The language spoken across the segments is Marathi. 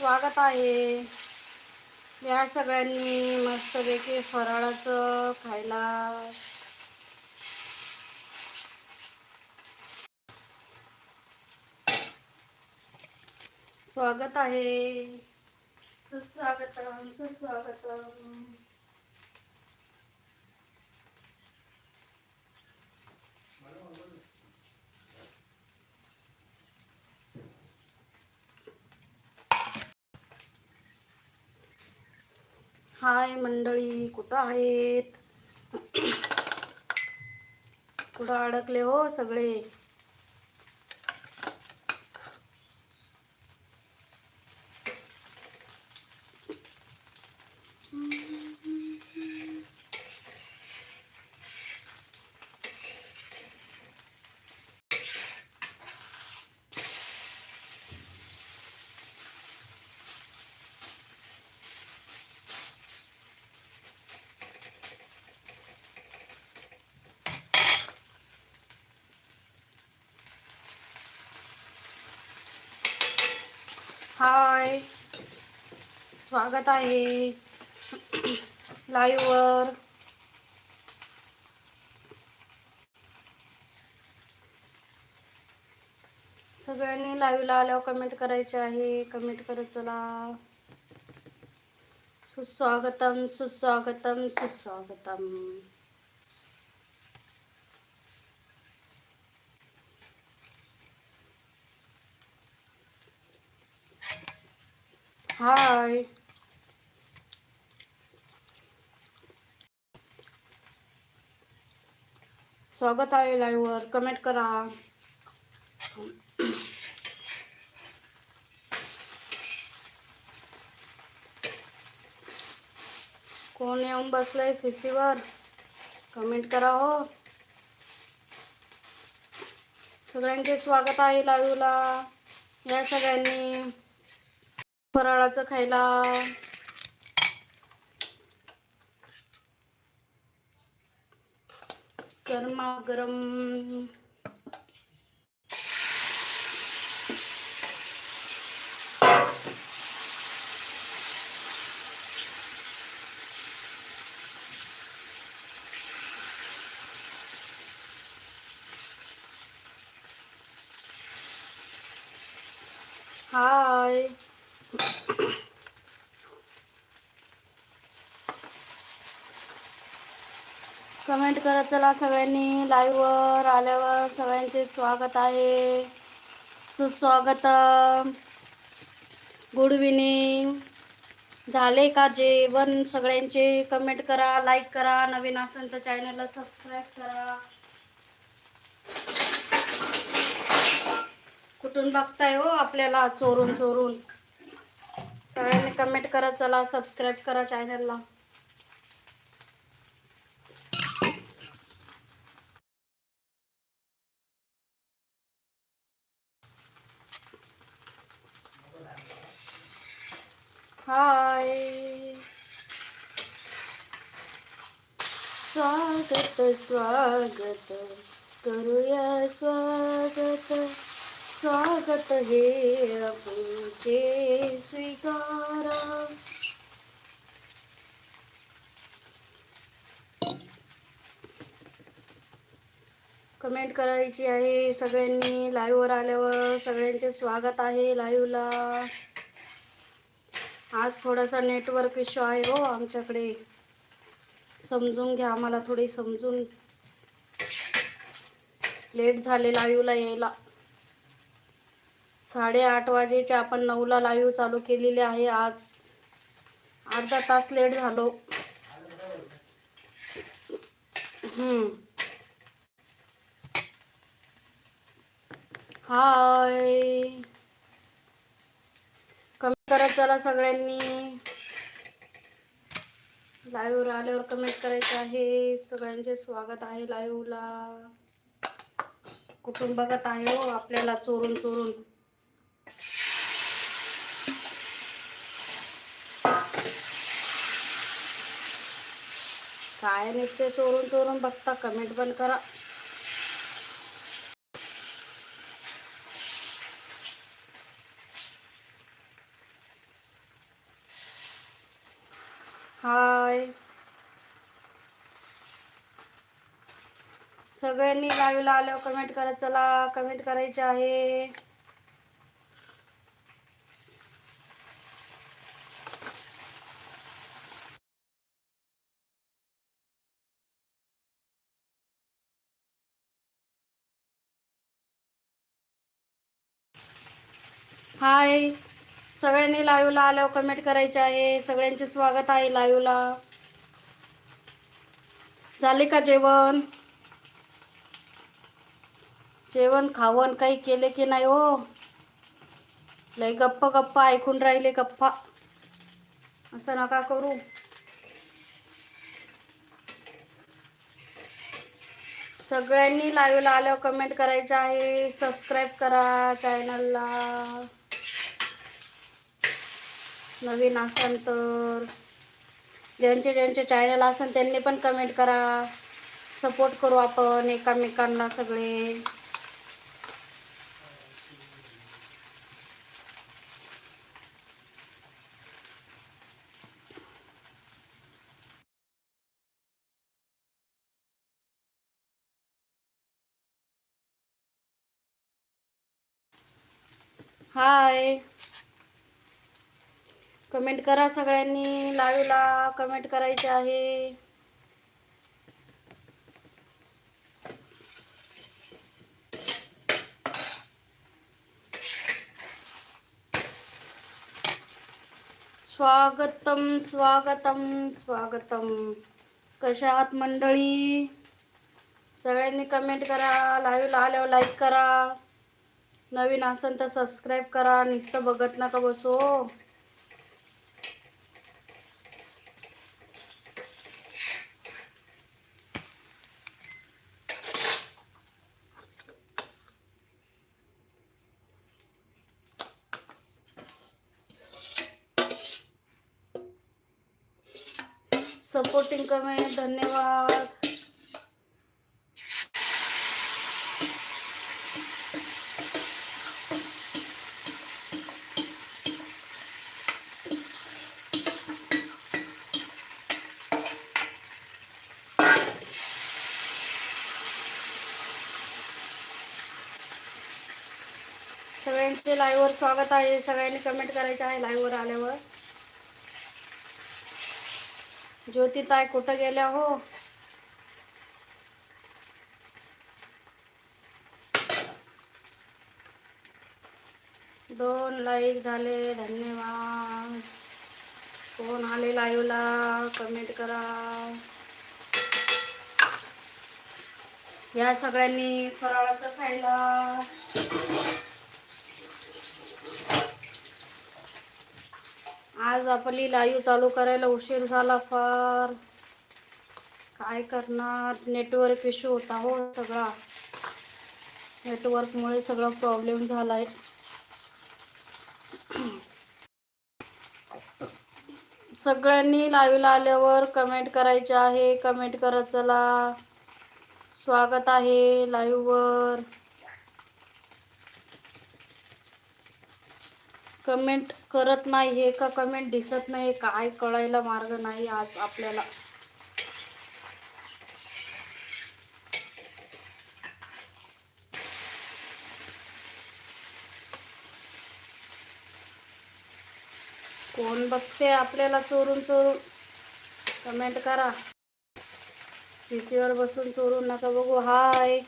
स्वागत आहे. या सगळ्यांनी मस्तपैकी फराळाचं खायला. स्वागत आहे. सुस्वागतम सुस्वागतम. हाय मंडळी कुठं आहेत? कुठं अडकले हो सगळे? हाय. स्वागत आहे. लाईव्हवर सगळ्यांनी लाईव्हला आल्यावर कमेंट करायचे आहे. कमेंट करत चला. सुस्वागतम सुस्वागतम सुस्वागतम. हाय स्वागत आहे लाईव्हवर कमेंट करा. कोण येऊन बसलंय सीसीवर कमेंट करा हो. सगळ्यांचे स्वागत आहे लाईव्हला या सगळ्यांनी. फराळाचं खायला. गरमागरम. हाय कमेंट करत चला सगळ्यांनी लाईव्हवर आल्यावर सगळ्यांचे स्वागत आहे. सुस्वागत गुड इव्हिनिंग झाले का जेवण? सगळ्यांचे कमेंट करा लाईक करा नवीन असेल तर चॅनलला सबस्क्राईब करा. कुठून बघताय हो आपल्याला? चोरून चोरून. सगळ्यांनी कमेंट करत चला सबस्क्राईब करा चॅनलला हाय. स्वागत स्वागत. करूया स्वागत. स्वागत हे आपुचे स्वीकारा कमेंट करायची आहे सगळ्यांनी. लाईव्हवर आल्यावर सगळ्यांचे स्वागत आहे लाईव्हला आज थोडासा नेटवर्क इश्यू आहे हो आमच्याकडे. समजून घ्या आम्हाला थोडी समजून. लेट झाले लाईव्हला यायला. साडेआठ वाजेच्या आपण नऊला लाईव्ह चालू केलेली आहे आज. अर्धा तास लेट झालो. हाय करत चला सगळ्यांनी. लाईव्हवर आल्यावर कमेंट करायचं आहे. सगळ्यांचे स्वागत आहे लाईव्हला कुठून बघत आहे हो आपल्याला चोरून चोरून. काय नुसते चोरून चोरून बघता. कमेंट पण करा हाय सगळ्यांनी लाईव्हला आल्यावर कमेंट करा. चला कमेंट करायचे आहे. हाय सगळ्यांनी लाईव्हला आल्यावर कमेंट करायचे आहे. सगळ्यांचे स्वागत आहे लाईव्हला झाले का जेवण? जेवण खावण काही केले की नाही हो? लय गप्प गप्पा ऐकून राहिले गप्पा. असं नका करू. सगळ्यांनी लाईव्हला आल्यावर कमेंट करायचं आहे. सबस्क्राईब करा चॅनलला नवीन असाल तर. ज्यांचे ज्यांचे चॅनल असेल त्यांनी पण कमेंट करा. सपोर्ट करू आपण एकामेकांना सगळे. हाय. कमेंट करा सगळ्यांनी. लाईव्हला कमेंट करायचे आहे. स्वागतम स्वागतम स्वागतम. कशा आहात मंडळी? सगळ्यांनी कमेंट करा. लाईव्हला आल्यावर लाईक करा. नवीन असेल तर सबस्क्राईब करा नुसतं बघत नका बसो हो सपोर्टिंग कमेंट धन्यवाद सगळ्यांचे लाईव्हवर स्वागत आहे. सगळ्यांनी कमेंट करायचे आहे लाईव्हवर आल्यावर. ज्योतिताय कुठं गेल्या हो? दोन लाईक झाले. धन्यवाद. कोण आले लाईव्हला कमेंट करा. या सगळ्यांनी फराळाचं खायला. आज आपली लाईव्ह चालू करायला उशीर झाला फार. काय करणार? नेटवर्क इश्यू होता हो सगळा. नेटवर्कमुळे सगळा प्रॉब्लेम झाला आहे सगळ्यांनी लाईव्हला आल्यावर कमेंट करायचे आहे. कमेंट करत चला. स्वागत आहे लाईव्हवर कमेंट करत नाही हे का कमेंट दिसत नाही काय कळायला मार्ग नाही आज आपल्याला. कोण बघते आपल्याला चोरून चोरून? कमेंट करा. सीसीवर बसून चोरून नका बघू. हाय.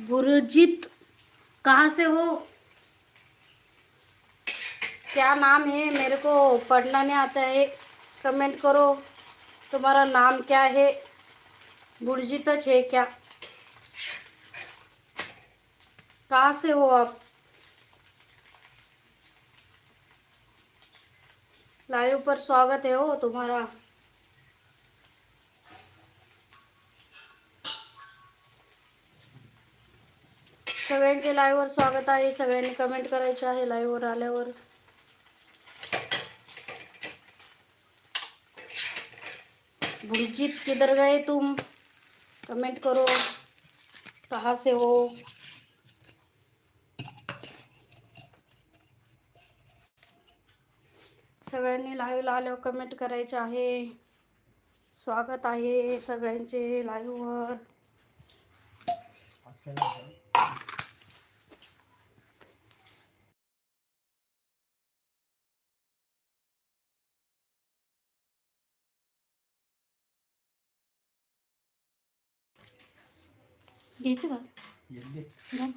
गुरजीत, कहाँ से हो? क्या नाम है? मेरे को पढ़ना नहीं आता है। कमेंट करो। तुम्हारा नाम क्या है? गुरजीत है क्या? कहाँ से हो आप? लाइव पर स्वागत है हो तुम्हारा। सगळ्यांचे लाईव्हवर स्वागत आहे. सगळ्यांनी कमेंट करायचे आहे लाईव्हवर आल्यावर. भुलजीत किधर गए तुम? कमेंट करो. कहाँ से हो? सगळ्यांनी लाईव्हला आल्यावर कमेंट करायचे आहे. स्वागत आहे सगळ्यांचे लाईव्हवर आज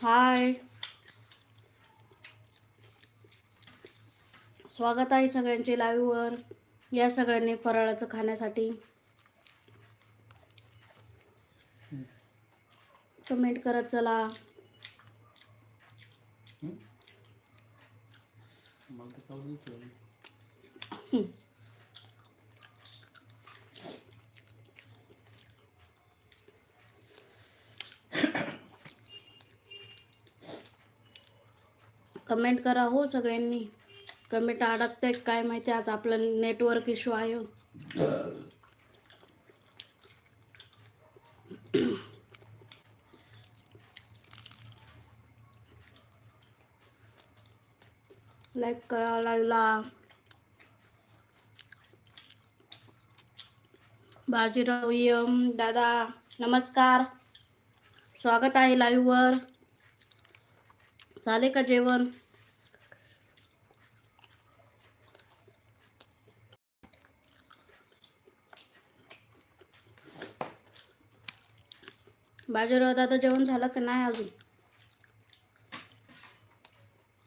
हाय. स्वागत आहे सगळ्यांचे लाईव्हवर या सगळ्यांनी फराळाचं खाण्यासाठी. कमेंट करत चला. हं? मला तर कळून ठेवलं. कमेंट करा हो सगळ्यांनी. कमेंट अडकते काय माहिती आज आपलं नेटवर्क इश्यू आहे. लाईक करा लागला बाजीराव यम दादा नमस्कार. स्वागत आहे लाईव्हवर झाले का जेवण? बाजीराव दादा जेवण झालं का नाही अजून?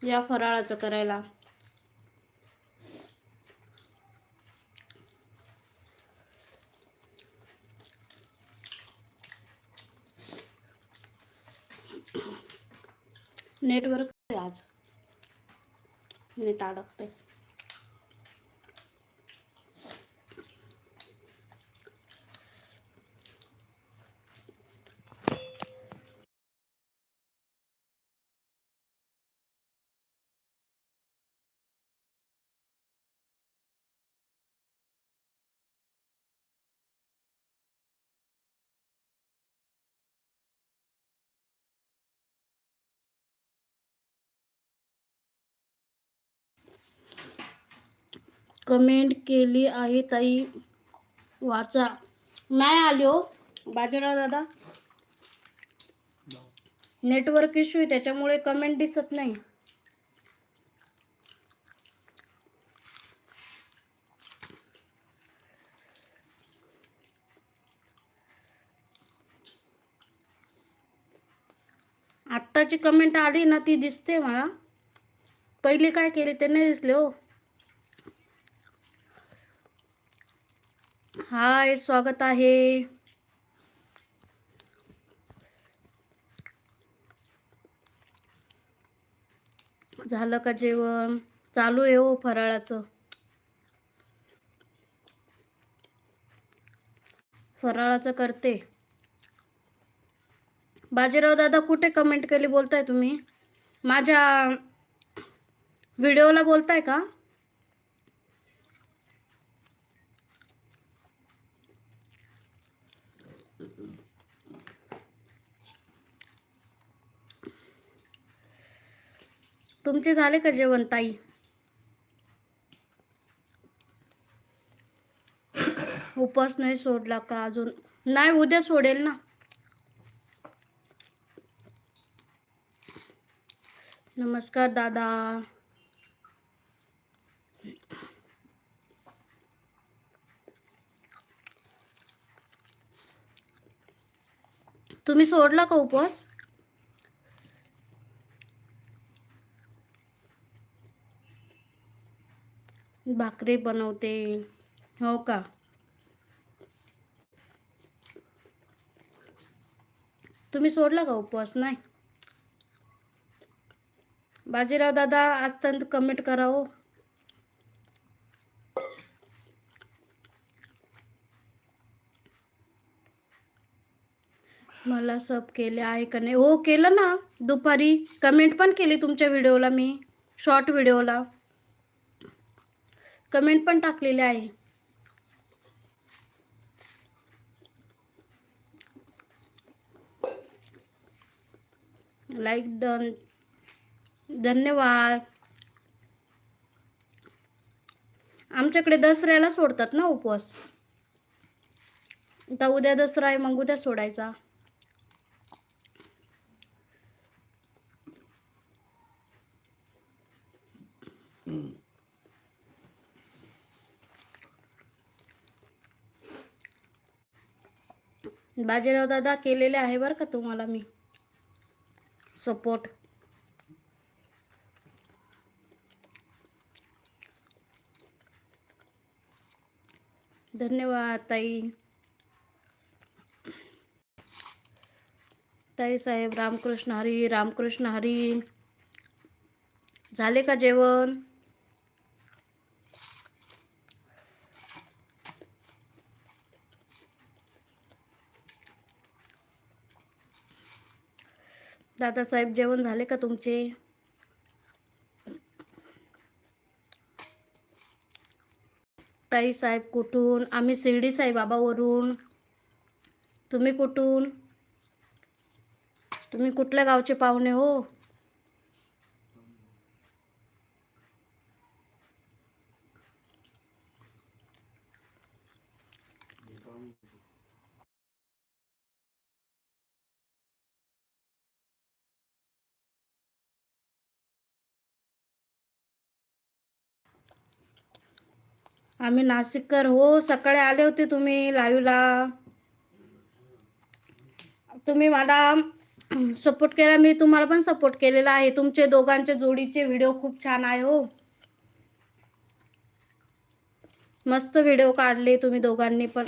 या फराळाचं करायला. नेटवर्क आहे आज. नेट अडकते कमेंट केली आहे ताई. वाचा. नाही आली हो. बाजीराव दादा. नेटवर्क इश्यू आहे त्याच्यामुळे कमेंट दिसत नाही. आत्ताची कमेंट आली ना ती दिसते मला. पहिले काय केले ते नाही दिसले हो. हाय स्वागत आहे. झालं का जेवण? चालू आहे हो फराळाचं. फराळाचं करते. बाजीराव दादा कुठे कमेंट केली बोलताय तुम्ही? माझ्या व्हिडिओला बोलताय का? तुमचे झाले का जेवण ताई? नाही सोडला का अजून? नाही उद्या सोडेल ना. नमस्कार दादा. तुम्ही सोडला का उपवास भाकरी बनवते. हो का? तुम्ही सोडला का उपवास? नाही. बाजीराव दादा आज तर कमेंट करा हो. मला सब केले आहे का नाही? हो केलं ना. दुपारी कमेंट पण केली तुमच्या व्हिडिओला मी. शॉर्ट व्हिडिओला कमेंट पण टाकलेले आहे. लाईक डन धन्यवाद. आमच्याकडे दसऱ्याला सोडतात ना उपवास? आता उद्या दसरा आहे मग उद्या सोडायचा. बाजीराव दादा केलेले आहे बरं का तुम्हाला मी सपोर्ट. धन्यवाद ताई. ताई साहेब रामकृष्ण हरी रामकृष्ण हरी. झाले का जेवण? दादासाहेब जेवण झाले का तुमचे? ताई साहेब कुठून? आम्ही शिर्डी साईबाबावरून. तुम्ही कुठून? तुम्ही कुठल्या गावचे पाहुणे हो? आम्ही नाशिककर. हो सकाळी आले होते तुम्ही लाईव्हला. तुम्ही मला सपोर्ट केला. मी तुम्हाला पण सपोर्ट केलेला आहे. तुमचे दोघांचे जोडीचे व्हिडिओ खूप छान आहे हो. मस्त व्हिडिओ काढले तुम्ही दोघांनी पण.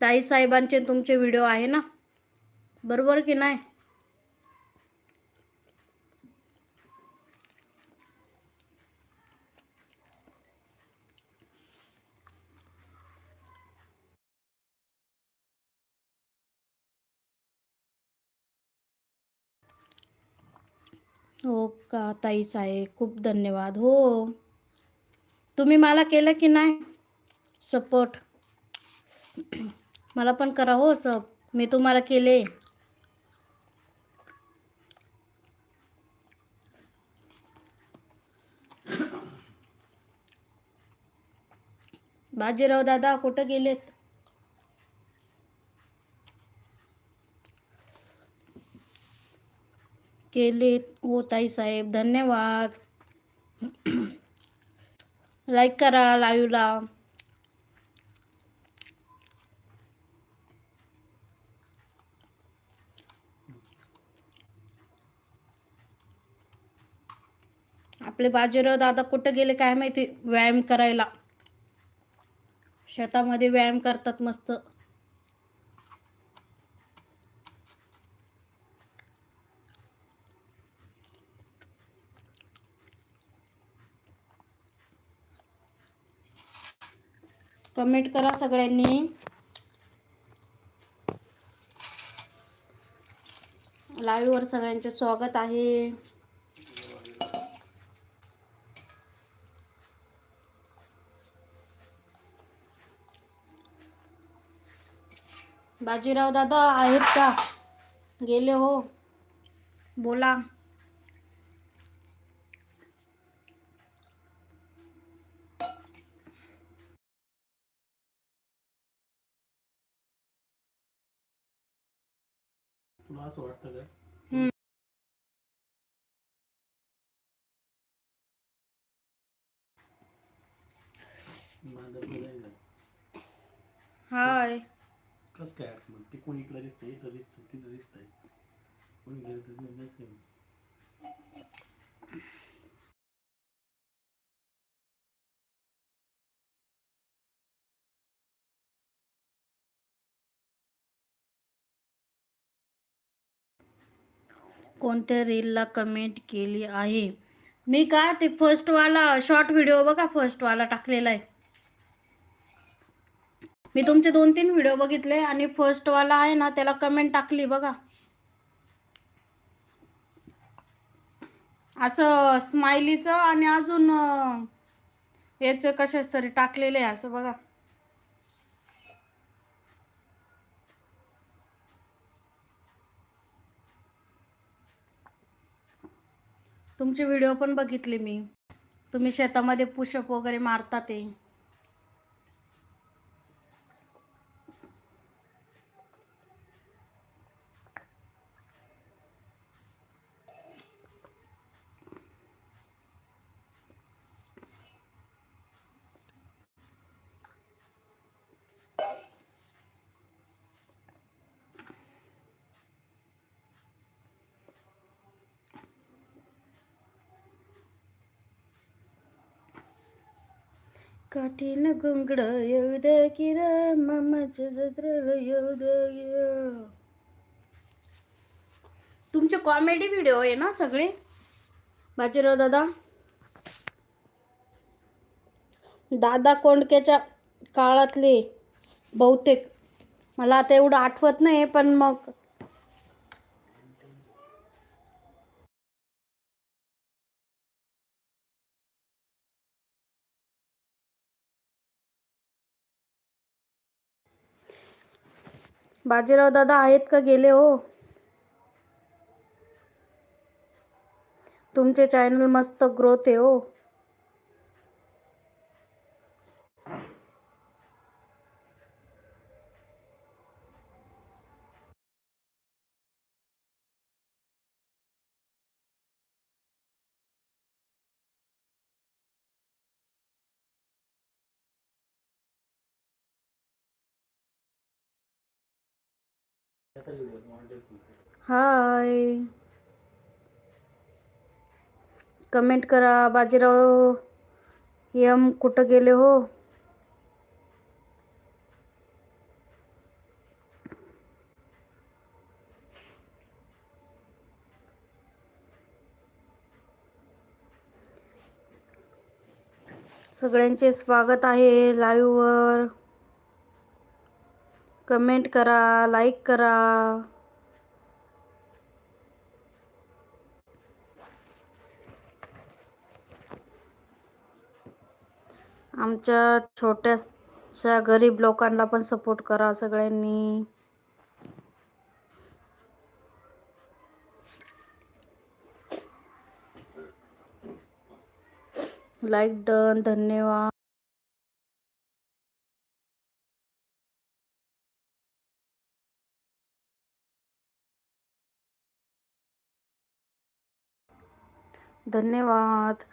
ताई साहेबांचे तुमचे व्हिडिओ आहे ना? बरोबर की नाही हो का ताई साहेब खूप धन्यवाद. हो. तुम्ही मला केलं की नाही? सपोर्ट. मला पण करा हो सब. मी तुम्हाला केले. बाजीराव दादा कुठं गेलेत? केले. हो ताई साहेब धन्यवाद. लाईक करा लाईव्हला. आपले बाजीराव दादा कुठं गेले काय माहिती? व्यायाम करायला. शेतामध्ये व्यायाम करतात मस्त. कमेंट करा सगळ्यांनी. लाईव्हवर सगळ्यांचे स्वागत आहे. बाजीराव दादा आहेत का? गेले हो. बोला. तुला असं वाटतं का? हम्म. माझं बोलायला हाय. कोणी इकडे दिसतंय इथं दिसतंय तिथं दिसतंय. कोणी गेलं तर नाही दिसतंय. कोणत्या रीलला कमेंट केली आहे? मी का ते फर्स्टवाला शॉर्ट व्हिडिओ बघा फर्स्टवाला टाकलेला आहे. मी तुमचे दोन तीन व्हिडिओ बघितले आणि फर्स्टवाला आहे ना त्याला कमेंट टाकली बघा. असं स्माइलीचं आणि अजून याचं कशाच तरी टाकलेलं आहे असं बघा. तुमचे व्हिडिओ पण बघितले मी. तुम्ही शेतामध्ये पुशअप वगैरे मारता ते. काठीन घुंगड येऊ द्या की रे मामाच्या जत्रेला येऊ द्या तुमचे कॉमेडी व्हिडिओ आहे ना सगळे? बाजीराव दादा. दादा कोंडक्याच्या काळातले बहुतेक. मला आता एवढं आठवत नाही पण मग बाजीराव दादा आहेत का गेले हो? तुमचे चॅनल मस्त ग्रोथ आहे हो. हाय. कमेंट करा बाजीराव. यम कुठं गेले हो? सगळ्यांचे स्वागत आहे लाईव्हवर कमेंट करा लाईक करा. आमच्या छोट्याशा गरीब लोकांना पण सपोर्ट करा सगळ्यांनी. लाईक डन धन्यवाद. धन्यवाद.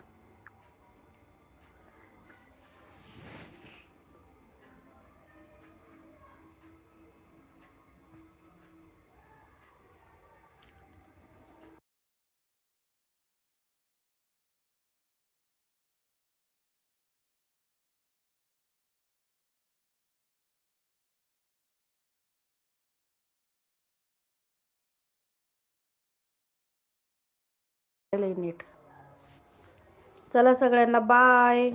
नीट. चला सगळ्यांना बाय